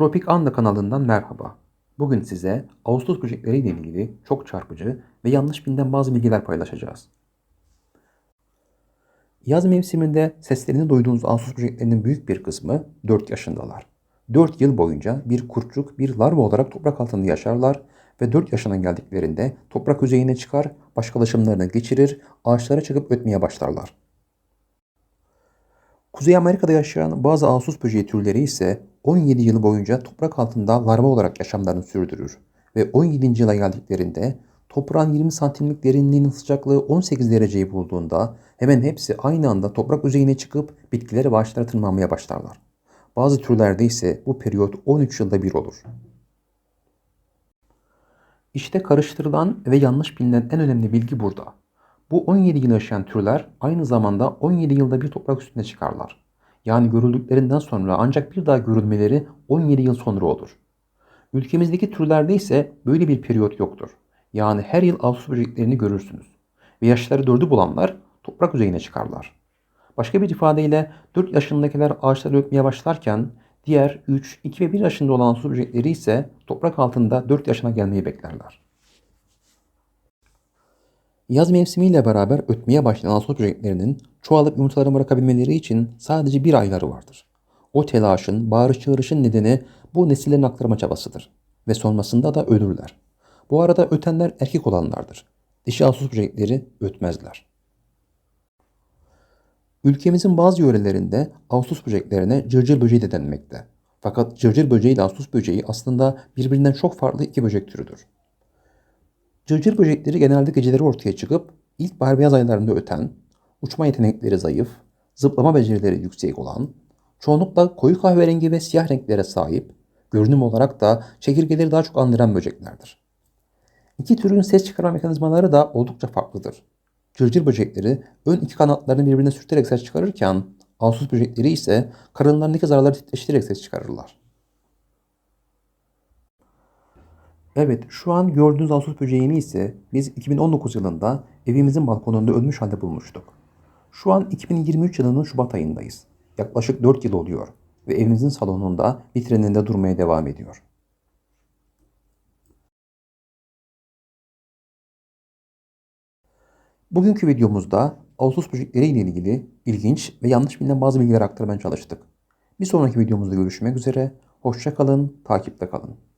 Tropik Anda kanalından merhaba. Bugün size Ağustos böcekleriyle ilgili çok çarpıcı ve yanlış bilinen bazı bilgiler paylaşacağız. Yaz mevsiminde seslerini duyduğunuz Ağustos böceklerinin büyük bir kısmı 4 yaşındalar. 4 yıl boyunca bir kurtçuk, bir larva olarak toprak altında yaşarlar ve 4 yaşına geldiklerinde toprak yüzeyine çıkar, başkalaşımlarını geçirir, ağaçlara çıkıp ötmeye başlarlar. Kuzey Amerika'da yaşayan bazı Ağustos böceği türleri ise 17 yıl boyunca toprak altında larva olarak yaşamlarını sürdürür ve 17. yıla geldiklerinde toprağın 20 santimlik derinliğinin sıcaklığı 18 dereceyi bulduğunda hemen hepsi aynı anda toprak yüzeyine çıkıp bitkileri ve ağaçlara tırmanmaya başlarlar. Bazı türlerde ise bu periyot 13 yılda bir olur. İşte karıştırılan ve yanlış bilinen en önemli bilgi burada. Bu 17 yıl yaşayan türler aynı zamanda 17 yılda bir toprak üstüne çıkarlar. Yani görüldüklerinden sonra ancak bir daha görülmeleri 17 yıl sonra olur. Ülkemizdeki türlerde ise böyle bir periyot yoktur. Yani her yıl Ağustos böceklerini görürsünüz. Ve yaşları 4'ü bulanlar toprak yüzeyine çıkarlar. Başka bir ifadeyle 4 yaşındakiler ağaçları öpmeye başlarken diğer 3, 2 ve 1 yaşında olan Ağustos böcekleri ise toprak altında 4 yaşına gelmeyi beklerler. Yaz mevsimiyle beraber ötmeye başlayan Ağustos böceklerinin çoğalıp yumurtalarını bırakabilmeleri için sadece bir ayları vardır. O telaşın, bağırış çağrışın nedeni bu nesillerin aktarma çabasıdır ve sonrasında da ölürler. Bu arada ötenler erkek olanlardır. Dişi Ağustos böcekleri ötmezler. Ülkemizin bazı yörelerinde Ağustos böceklerine cırcır böceği de denmekte. Fakat cırcır böceği ile Ağustos böceği aslında birbirinden çok farklı iki böcek türüdür. Cırcır böcekleri genelde geceleri ortaya çıkıp ilkbahar beyaz aylarında öten, uçma yetenekleri zayıf, zıplama becerileri yüksek olan, çoğunlukla koyu kahverengi ve siyah renklere sahip, görünüm olarak da çekirgeleri daha çok andıran böceklerdir. İki türün ses çıkarma mekanizmaları da oldukça farklıdır. Cırcır böcekleri ön iki kanatlarını birbirine sürterek ses çıkarırken, Ağustos böcekleri ise karınlarındaki zarları titreştirerek ses çıkarırlar. Evet, şu an gördüğünüz Ağustos böceğini ise biz 2019 yılında evimizin balkonunda ölmüş halde bulmuştuk. Şu an 2023 yılının Şubat ayındayız. Yaklaşık 4 yıl oluyor ve evimizin salonunda vitrininde durmaya devam ediyor. Bugünkü videomuzda Ağustos böcekleri ile ilgili ilginç ve yanlış bilinen bazı bilgiler aktarmaya çalıştık. Bir sonraki videomuzda görüşmek üzere. Hoşça kalın, takipte kalın.